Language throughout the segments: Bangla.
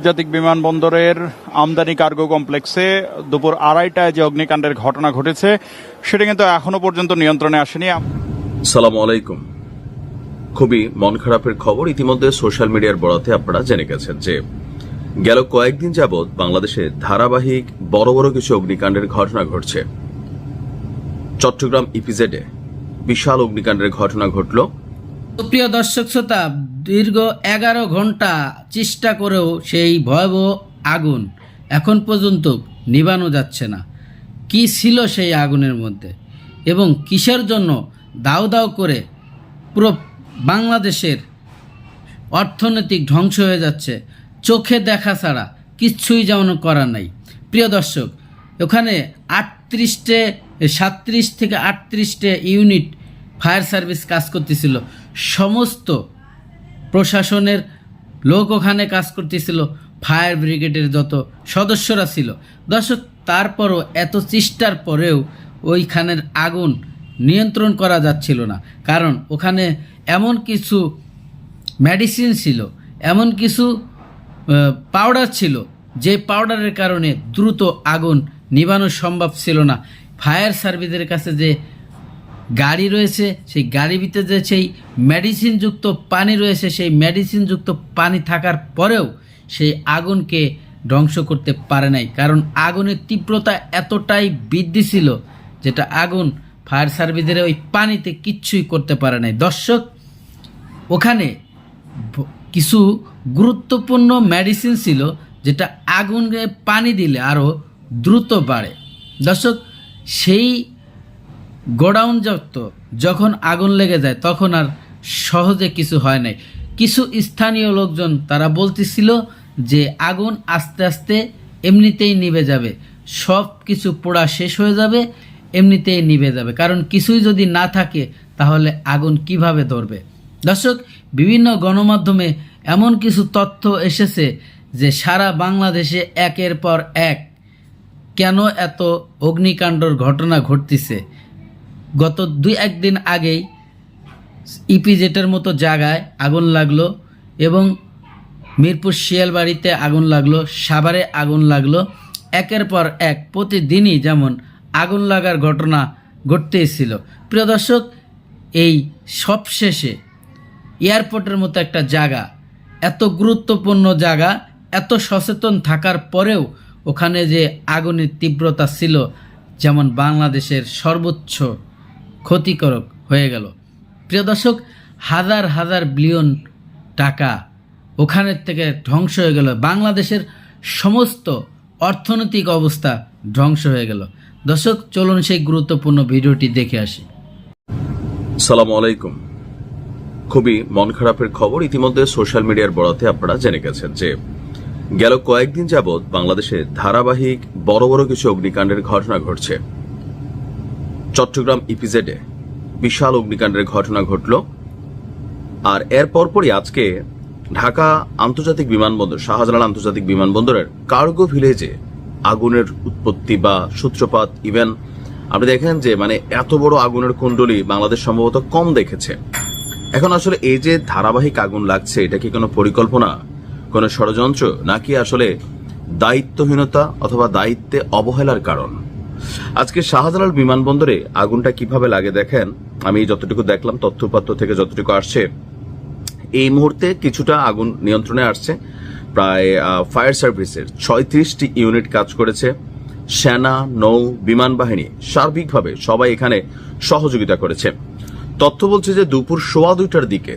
আন্তর্জাতিক বিমানবন্দরের আমদানি কার্গো কমপ্লেক্সে দুপুর আড়াইটায় যে অগ্নিকাণ্ডের ঘটনা ঘটেছে, সেটা কিন্তু এখনও পর্যন্ত নিয়ন্ত্রণে আসেনি। সালাম আলাইকুম। খুবই মন খারাপের খবর ইতিমধ্যে সোশ্যাল মিডিয়ার বরাতে আপনারা জেনে গেছেন যে গেল কয়েকদিন যাবৎ বাংলাদেশে ধারাবাহিক বড় বড় কিছু অগ্নিকাণ্ডের ঘটনা ঘটছে। চট্টগ্রাম ইপিজেডে বিশাল অগ্নিকাণ্ডের ঘটনা ঘটল। প্রিয় দর্শক শ্রোতা, দীর্ঘ এগারো ঘণ্টা চেষ্টা করেও সেই ভয়াবহ আগুন এখন পর্যন্ত নিবানো যাচ্ছে না। কি ছিল সেই আগুনের মধ্যে এবং কিসের জন্য দাও দাও করে পুরো বাংলাদেশের অর্থনৈতিক ধ্বংস হয়ে যাচ্ছে, চোখে দেখা ছাড়া কিচ্ছুই যেমন করা নাই। প্রিয় দর্শক, ওখানে আটত্রিশটে, সাতত্রিশ থেকে আটত্রিশটে ইউনিট ফায়ার সার্ভিস কাজ করতেছিল। সমস্ত প্রশাসনের লোক ওখানে কাজ করতেছিল, ফায়ার ব্রিগেডের যত সদস্যরা ছিল। দর্শক, তারপরও এত চেষ্টার পরেও ওইখানের আগুন নিয়ন্ত্রণ করা যাচ্ছিল না। কারণ ওখানে এমন কিছু মেডিসিন ছিল, এমন কিছু পাউডার ছিল, যে পাউডারের কারণে দ্রুত আগুন নিবানো সম্ভব ছিল না। ফায়ার সার্ভিসের কাছে যে গাড়ি রয়েছে, সেই গাড়ির ভিতরে যে সেই মেডিসিনযুক্ত পানি রয়েছে, সেই মেডিসিনযুক্ত পানি থাকার পরেও সেই আগুনকে ধ্বংস করতে পারে নাই। কারণ আগুনের তীব্রতা এতটাই বৃদ্ধি ছিল যেটা আগুন ফায়ার সার্ভিসের ওই পানিতে কিচ্ছুই করতে পারে নাই। দর্শক, ওখানে কিছু গুরুত্বপূর্ণ মেডিসিন ছিল যেটা আগুনে পানি দিলে আরও দ্রুত বাড়ে। দর্শক, সেই গোডাউন যত, যখন আগুন লেগে যায়, তখন আর সহজে কিছু হয় নাই। কিছু স্থানীয় লোকজন তারা বলতেছিল যে, আগুন আস্তে আস্তে এমনিতেই নিভে যাবে। সব কিছু পোড়া শেষ হয়ে যাবে, এমনিতেই নিভে যাবে। কারণ কিছুই যদি না থাকে, তাহলে আগুন কীভাবে ধরবে? দর্শক, বিভিন্ন গণমাধ্যমে এমন কিছু তথ্য এসেছে যে, সারা বাংলাদেশে একের পর এক কেন এত অগ্নিকাণ্ডর ঘটনা ঘটতেছে? গত দুই একদিন আগেই ইপিজেটের মতো জায়গায় আগুন লাগল এবং মিরপুর শিয়ালবাড়িতে আগুন লাগল, সাভারে আগুন লাগল। একের পর এক প্রতিদিনই যেমন আগুন লাগার ঘটনা ঘটতেই ছিল প্রিয় দর্শক, এই সবশেষে এয়ারপোর্টের মতো একটা জায়গা, এত গুরুত্বপূর্ণ জায়গা, এত সচেতন থাকার পরেও ওখানে যে আগুনের তীব্রতা ছিল, যেমন বাংলাদেশের সর্বোচ্চ ক্ষতিকারক হয়ে গেল। প্রিয় দর্শক, হাজার হাজার বিলিয়ন টাকা ওখানের থেকে ধ্বংস হয়ে গেল। বাংলাদেশের সমস্ত অর্থনৈতিক অবস্থা ধ্বংস হয়ে গেল। দর্শক, চলুন সেই গুরুত্বপূর্ণ ভিডিওটি দেখে আসি। সালাম আলাইকুম। খুবই মন খারাপের খবর ইতিমধ্যে সোশ্যাল মিডিয়ার বরাতে আপনারা জেনে গেছেন যে, গেল কয়েকদিন যাবৎ বাংলাদেশে ধারাবাহিক বড় বড় কিছু অগ্নিকাণ্ডের ঘটনা ঘটছে। চট্টগ্রাম ইপিজেডে বিশাল অগ্নিকাণ্ডের ঘটনা ঘটল। আর এর পরপরই আজকে ঢাকা আন্তর্জাতিক বিমানবন্দর, শাহজালাল আন্তর্জাতিক বিমানবন্দরের কার্গো ভিলেজে আগুনের উৎপত্তি বা সূত্রপাত ইভেন আপনি দেখেন যে মানে এত বড় আগুনের কুণ্ডলী বাংলাদেশ সম্ভবত কম দেখেছে। এখন আসলে এই যে ধারাবাহিক আগুন লাগছে, এটা কি কোনো পরিকল্পনা, কোনো ষড়যন্ত্র, নাকি আসলে দায়িত্বহীনতা অথবা দায়িত্বে অবহেলার কারণ? আজকে শাহজালাল বিমানবন্দরে আগুনটা কীভাবে লাগে দেখেন? আমি যতটুকু দেখলাম, তথ্যপাত্র থেকে যতটুকু আসছে, এই মুহূর্তে কিছুটা আগুন নিয়ন্ত্রণে আসছে। প্রায় ফায়ার সার্ভিসের ছয়ত্রিশটি ইউনিট কাজ করেছে সেনা, নৌ, বিমান বাহিনী। সার্বিকভাবে সবাই এখানে সহযোগিতা করেছে। তথ্য বলছে যে দুপুর সোয়া দুইটার দিকে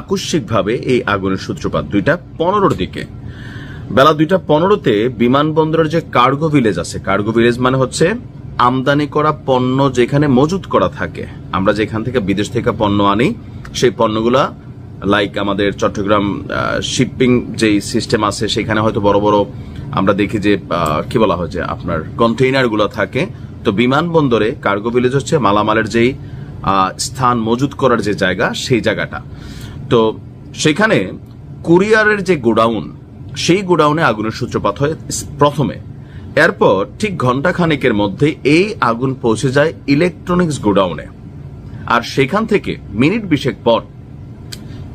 আকস্মিকভাবে এই আগুনের সূত্রপাত দুইটা পনেরোর দিকে। বেলা দুইটা পনেরোতে বিমানবন্দরের যে কার্গো ভিলেজ আছে, কার্গো ভিলেজ মানে হচ্ছে আমদানি করা পণ্য যেখানে মজুত করা থাকে। আমরা যেখান থেকে বিদেশ থেকে পণ্য আনি, সেই পণ্যগুলা লাইক আমাদের চট্টগ্রাম শিপিং যেই সিস্টেম আছে, সেখানে হয়তো বড় বড় আমরা দেখি যে কি বলা হয় যে আপনার কন্টেইনারগুলো থাকে। তো বিমানবন্দরে কার্গো ভিলেজ হচ্ছে মালামালের যেই স্থান মজুত করার যে জায়গা, সেই জায়গাটা। তো সেখানে কুরিয়ারের যে গোডাউন সেই গোডাউনে আগুনের সূত্রপাত হয় প্রথমে। এরপর ঠিক ঘণ্টা খানেকের মধ্যে এই আগুন পৌঁছে যায় ইলেকট্রনিক্স গোডাউনে। আর সেখান থেকে মিনিট বিশেক পর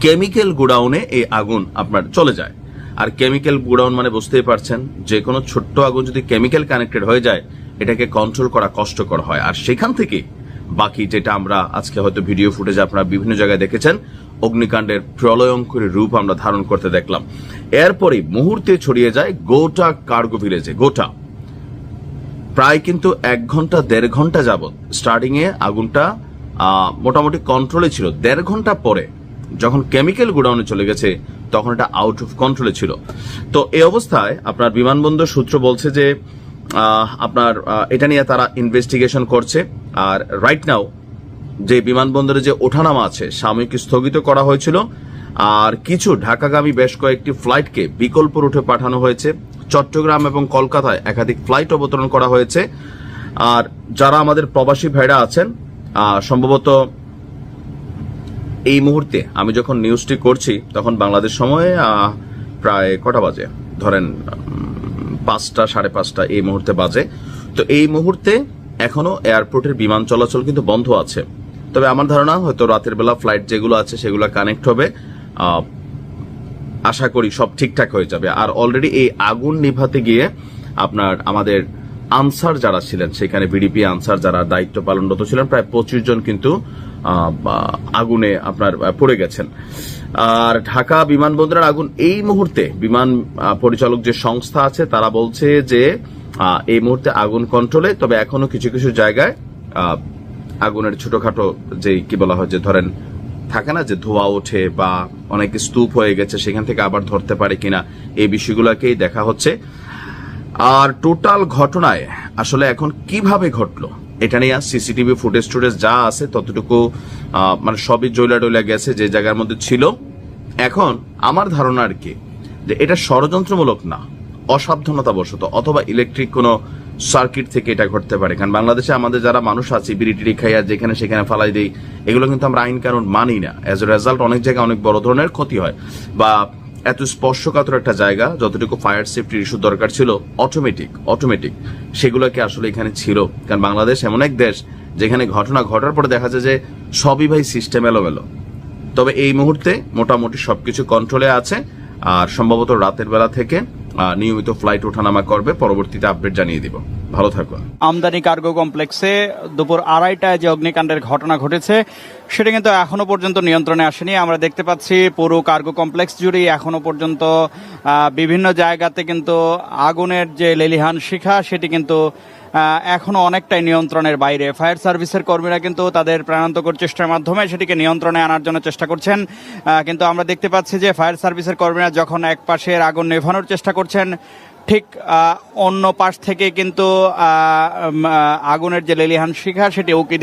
কেমিক্যাল গোডাউনে এই আগুন আপনার চলে যায়। আর কেমিক্যাল গোডাউন মানে বুঝতেই পারছেন, যে কোনো ছোট্ট আগুন যদি কেমিক্যাল কানেক্টেড হয়ে যায়, এটাকে কন্ট্রোল করা কষ্টকর হয়। আর সেখান থেকে বাকি যেটা আমরা আজকে হয়তো ভিডিও ফুটেজ আপনারা বিভিন্ন জায়গায় দেখেছেন অগ্নিকাণ্ডের প্রলয়ঙ্করী রূপ আমরা ধারণ করতে দেখলাম। এরপরই মুহূর্তে ছড়িয়ে যায় গোটা কার্গো ভিলেজে, গোটা। প্রায় কিন্তু এক ঘণ্টা, দেড় ঘণ্টা যাবৎ স্টার্টিং এ আগুনটা মোটামুটি কন্ট্রোলে ছিল। দেড় ঘণ্টা পরে যখন কেমিক্যাল গোডাউনে চলে গেছে, তখন এটা আউট অফ কন্ট্রোলে ছিল। তো এই অবস্থায় আপনার বিমানবন্দর সূত্র বলছে যে আপনার এটা নিয়ে তারা ইনভেস্টিগেশন করছে। আর রাইট নাও যে বিমানবন্দরে যে ওঠানামা আছে, সাময়িক স্থগিত করা হয়েছিল। আর কিছু ঢাকাগামী বেশ কয়েকটি ফ্লাইটকে বিকল্প রুটে পাঠানো হয়েছে। চট্টগ্রাম এবং কলকাতায় একাধিক ফ্লাইট অবতরণ করা হয়েছে। আর যারা আমাদের প্রবাসী ভাইরা আছেন সম্ভবত এই মুহূর্তে আমি যখন নিউজটি করছি, তখন বাংলাদেশ সময়ে প্রায় কটা বাজে? ধরেন পাঁচটা, সাড়ে পাঁচটা এই মুহূর্তে বাজে। তো এই মুহূর্তে এখনও এয়ারপোর্টের বিমান চলাচল কিন্তু বন্ধ আছে। তবে আমার ধারণা হয়তো রাতের বেলা ফ্লাইট যেগুলো আছে সেগুলো কানেক্ট হবে। আশা করি সব ঠিকঠাক হয়ে যাবে। আর অলরেডি এই আগুন নিভাতে গিয়ে আপনার আমাদের আনসার যারা ছিলেন, সেখানে বিডিপি আনসার যারা দায়িত্ব পালনরত ছিলেন, প্রায় পঁচিশ জন কিন্তু আগুনে আপনার পড়ে গেছেন। আর ঢাকা বিমানবন্দরের আগুন এই মুহূর্তে বিমান পরিচালক যে সংস্থা আছে, তারা বলছে যে এই মুহূর্তে আগুন কন্ট্রোলে তবে এখনও কিছু কিছু জায়গায় আগুনের ছোটখাটো যে কি বলা হয়, যে ধরেন, থাকে না যে ধোয়া ওঠে বা অনেক স্তূপ হয়ে গেছে, সেখান থেকে আবার ধরতে পারে কিনা, এই বিষয়গুলোকেই দেখা হচ্ছে। আর টোটাল ঘটনায় আসলে এখন কীভাবে ঘটলো, এটা নিয়ে সিসিটিভি ফুটেজ টুটেজ যা আছে ততটুকু মানে সবই জয়লা টইলা গেছে যে জায়গার মধ্যে ছিল। এখন আমার ধারণা আর কি, যে এটা ষড়যন্ত্রমূলক না অসাবধানতা বশত অথবা ইলেকট্রিক কোনো সার্কিট থেকে এটা ঘটতে পারে। কারণ বাংলাদেশে আমাদের যারা মানুষ আছে বিড়ি খাইয়া যেখানে সেখানে ফালাই দেই, এগুলো কিন্তু আমরা আইন কানুন মানি না। এজ এ রেজাল্ট অনেক জায়গায় অনেক বড় ধরনের ক্ষতি হয়। বা এত স্পর্শকাতর একটা জায়গা, যতটুকু ফায়ার সেফটির ইস্যু দরকার ছিল অটোমেটিক অটোমেটিক সেগুলোকে আসলে এখানে ছিল। কারণ বাংলাদেশ এমন এক দেশ, যেখানে ঘটনা ঘটার পরে দেখা যায় যে সবই ভাই সিস্টেম এলোমেলো। তবে এই মুহূর্তে মোটামুটি সবকিছু কন্ট্রোলে আছে। আর সম্ভবত রাতের বেলা থেকে নিয়মিত ফ্লাইট ওঠানামা করবে। পরবর্তীতে আপডেট জানিয়ে দিব। ভালো থাকুন আমদানি কার্গো কমপ্লেক্সে দুপুর আড়াইটায় যে অগ্নিকাণ্ডের ঘটনা ঘটেছে, সেটা কিন্তু এখনও পর্যন্ত নিয়ন্ত্রণে আসেনি। আমরা দেখতে পাচ্ছি পুরো কার্গো কমপ্লেক্স জুড়েই এখনও পর্যন্ত বিভিন্ন জায়গাতে কিন্তু আগুনের যে লেলিহান শিখা, সেটি কিন্তু আহ, এখনও অনেকটাই নিয়ন্ত্রণের বাইরে। ফায়ার সার্ভিসের কর্মীরা কিন্তু তাদের প্রাণান্তকর চেষ্টার মাধ্যমে সেটিকে নিয়ন্ত্রণে আনার জন্য চেষ্টা করছেন। কিন্তু আমরা দেখতে পাচ্ছি যে ফায়ার সার্ভিসের কর্মীরা যখন এক পাশের আগুন নেভানোর চেষ্টা করছেন ঠিক অন্য পাশ থেকে কিন্তু আগুনের যে লেলিহান শিখা সেটি উকি